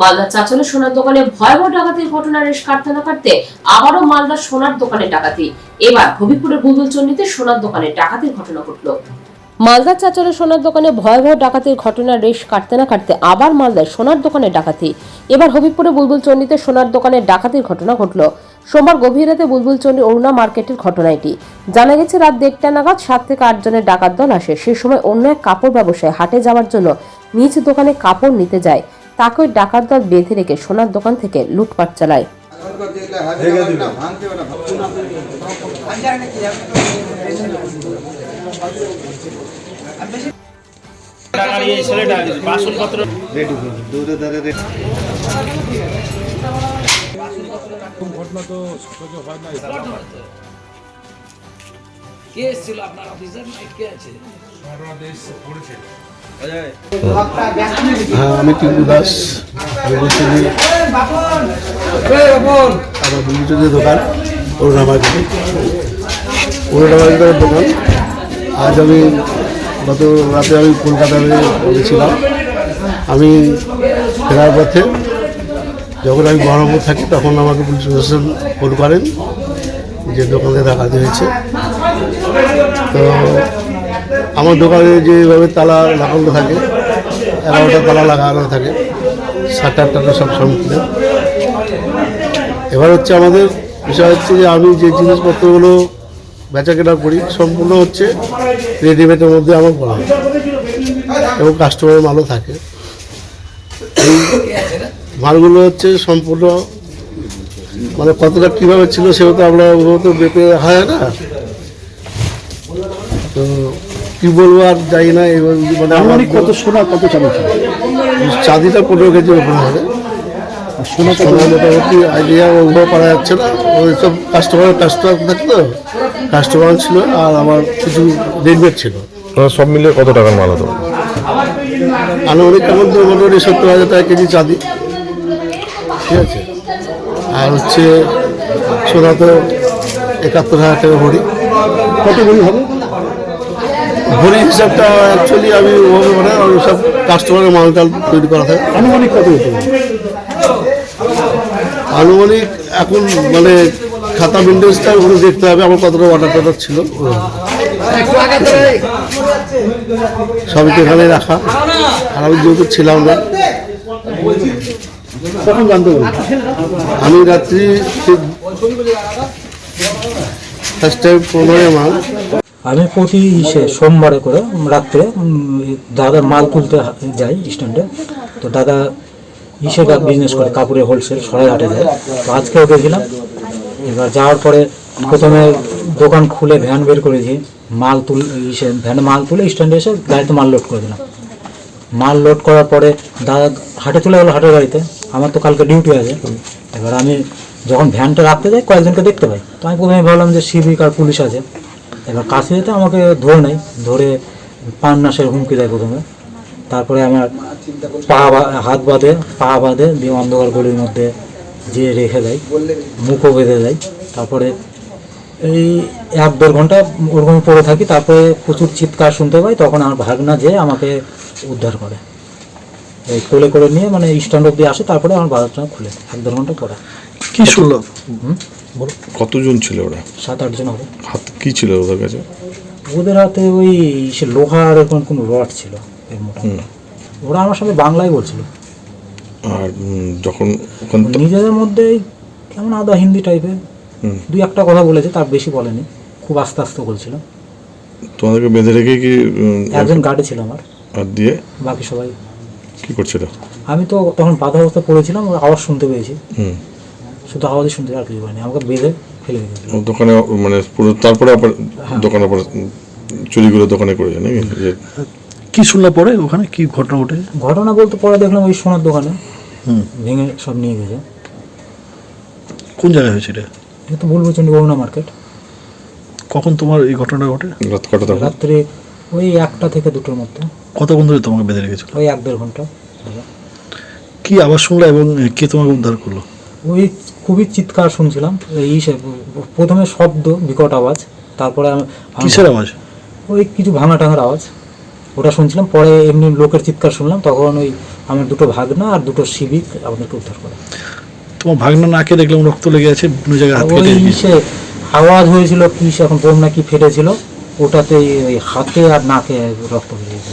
মালদার চাচলে সোনার দোকানে ভয়াবহ ডাকাতির ঘটনা রেশ কাটতে না কাটতে আবারও মালদার সোনার দোকানে ডাকাতি। এবার হবিপুরের বুদুলচন্ডিতে সোনার দোকানে ডাকাতির ঘটনা ঘটল। মালদার চাচলে সোনার দোকানে ভয়াবহ ডাকাতির ঘটনা রেশ কাটতে না কাটতে আবার মালদায় সোনার দোকানে ডাকাতি। এবার হবিপুরে বুলবুল চন্ডিতে সোনার দোকানে ডাকাতির ঘটনা ঘটল। সোমবার গভীর রাতে বুলবুল চন্ডী অরুণা মার্কেটের ঘটনা এটি। জানা গেছে, রাত দেড়টা নাগাদ সাত থেকে আট জনের ডাকাত দল আসে। সে সময় অন্য এক কাপড় ব্যবসায় হাটে যাওয়ার জন্য নিজ দোকানে কাপড় নিতে যায়। তাকে ওই ডাকাত দল বেঁধে রেখে সোনার দোকান থেকে লুটপাট চালায়। নিয়ে এই ছেলেটা বাসনপত্র কে এসেছিল আপনার অফিসার নাইট কে আছে? হ্যাঁ আমি টিঙ্কু দাস। যে, আমার বিদ্যুতের দোকান অরুণা মার্কেটে অরুণা মার্কেটের দোকান। আজ আমি গত রাতে আমি কলকাতায় গেছিলাম আমি ফেরার পথে যখন আমি বহরমপুর থাকি, তখন আমাকে পুলিশ প্রশাসন ফোন করেন যে দোকানে ডাকাতি হয়েছে। তো আমার দোকানে যেভাবে তালা লাগানো থাকে, এগারোটা তালা লাগানো থাকে সাত আটটা সব সম্পূর্ণ এবার হচ্ছে আমাদের বিষয় হচ্ছে যে আমি যে জিনিসপত্রগুলো বেচা কেনা করি, সম্পূর্ণ হচ্ছে রেডিমেডের মধ্যে আমার করা হয় এবং কাস্টমারের মালও থাকে। এই মালগুলো হচ্ছে সম্পূর্ণ মানে কতটা কীভাবে ছিল সেটা তো আমরা ওগুলো তো বেপে রাখা যায় না। তো কি বলব আর যাই না এবার মানে আমার কত সোনা কত চাঁদি চাঁদিটা পনেরো কেজির উপরে হবে। সোনা সোনা মোটামুটি আইডিয়া ওগুলো করা যাচ্ছে না। ওই সব কাস্টমার কাস্টমার থাকতো কাস্টমার ছিল আর আমার কিছু রেডিমেড ছিল। সব মিলিয়ে কত টাকার মাল হতো? আনুমানিক এখন তো মোটামুটি সত্তর হাজার টাকা কেজি চাঁদি ঠিক আছে? আর হচ্ছে সোনা তো একাত্তর হাজার টাকা ভরি। কত ভরি হবে? ভরি হিসাবটা অ্যাকচুয়ালি আমি ওভাবে মানে ওই সব কাস্টমারের মালটাল তৈরি করা থাকে আনুমানিক কত হতে আনুমানিক এখন মানে খাতা উইন্ডোজটা ওগুলো দেখতে হবে আমার কতটা অর্ডার টর্ডার ছিল। সবই তো এখানে রাখা। আর আমি যেহেতু ছিলাম না। কখন জানতে আমি রাত্রি ফার্স্ট টাইম পনেরোই মাল আমি প্রতি ইসে সোমবারে করে রাত্রে দাদা মাল তুলতে যাই স্ট্যান্ডে। তো দাদা ইসে বিজনেস করে কাপড়ের হোলসেল সরাইহাটে যায়। তো আজকেও গেছিলাম এবার যাওয়ার পরে প্রথমে দোকান খুলে ভ্যান বের করেছি মাল তুল, ইসে ভ্যানে মাল তুলে স্ট্যান্ডে এসে গাড়িতে মাল লোড করে দিলাম। মাল লোড করার পরে দাদা হাটে তুলে গেলো হাটের গাড়িতে আমার তো কালকে ডিউটি আছে। এবার আমি যখন ভ্যানটা রাখতে যাই, কয়েকজনকে দেখতে পাই। তো আমি প্রথমে ভাবলাম যে সিভিক আর পুলিশ আছে। এবার কাছে যেতে আমাকে ধরে নেয় ধরে পান নাশের হুমকি দেয় প্রথমে। তারপরে আমার পা হাত বাঁধে পা বাঁধে দিয়ে অন্ধকার গলির মধ্যে যে রেখে দেয় মুখও বেঁধে দেয়। তারপরে এই এক দেড় ঘণ্টা ওরকম পড়ে থাকি তারপরে প্রচুর চিৎকার শুনতে পাই তখন আমার ভাগনা যে আমাকে উদ্ধার করে। এই কোলে করে নিয়ে মানে স্ট্যান্ড অব্দি আসে তারপরে আমার বাজারটা খুলে এক দেড় ঘণ্টা পরে। কি শুনলো? কতজন ছিল ওরা? সাত আটজন হবে। হাত কি ছিল ওদের কাছে? ওদের হাতে ওই সে লোহার এরকম কোনো রড ছিল এর মোটামুটি ওরা আমার সঙ্গে বাংলায় বলছিল। আর উম, যখন ওখান নিজেদের মধ্যে কেমন আদা হিন্দি টাইপের হুম। দুই একটা কথা বলেছে তার বেশি বলেনি। খুব আস্তে আস্তে বলছিল। তোমাদেরকে বেঁধে রেখে কি উম, একজন গার্ডে ছিল আমার। আর দিয়ে? বাকি সবাই। কি করছিল? আমি তো তখন বাধা অবস্থায় পড়েছিলাম ওর আওয়াজ শুনতে পেয়েছি। হুম। শুধু আওয়াজই শুনতে আর কিছু পাইনি আমাকে বেঁধে ফেলে দিয়েছিল দোকানে মানে পুরো তারপরে আবার দোকানে পরে চুরিগুলো দোকানে করেছে নাকি? যে কি শুনলে পরে ওখানে? কি ঘটনা ঘটে? ঘটনা বলতে পরে দেখলাম ওই সোনার দোকানে। ভেঙে সব নিয়ে গেছে। কোন জায়গায় হয়েছে এটা? এটা তো বলব চন্ডী অরুণা মার্কেট। কখন তোমার এই ঘটনাটা ঘটে? রাত কটা তখন? রাত্রে ওই একটা থেকে দুটোর মধ্যে। কতক্ষণ ধরে তোমাকে বেঁধে রেখেছিল? ওই এক দেড় ঘণ্টা। কি আবার শুনলে এবং কে তোমাকে উদ্ধার করল? ওই খুবই চিৎকার শুনছিলাম। এই প্রথমে শব্দ বিকট আওয়াজ তারপরে কিসের আওয়াজ? ওই কিছু ভাঙা টাঙার আওয়াজ। ওটা শুনছিলাম পরে এমনি লোকের চিৎকার শুনলাম তখন ওই আমার দুটো ভাগনা আর দুটো সিভিক আমাদেরকে উদ্ধার করে। তোমার ভাগনা নাকে দেখলাম রক্ত লেগে আছে বিভিন্ন জায়গায় হাত ওই কেটে গিয়েছে ইসে আওয়াজ হয়েছিল কি এখন বোম নাকি ফেটেছিল ওটাতে ওই হাতে আর নাকে রক্ত বেরিয়েছে।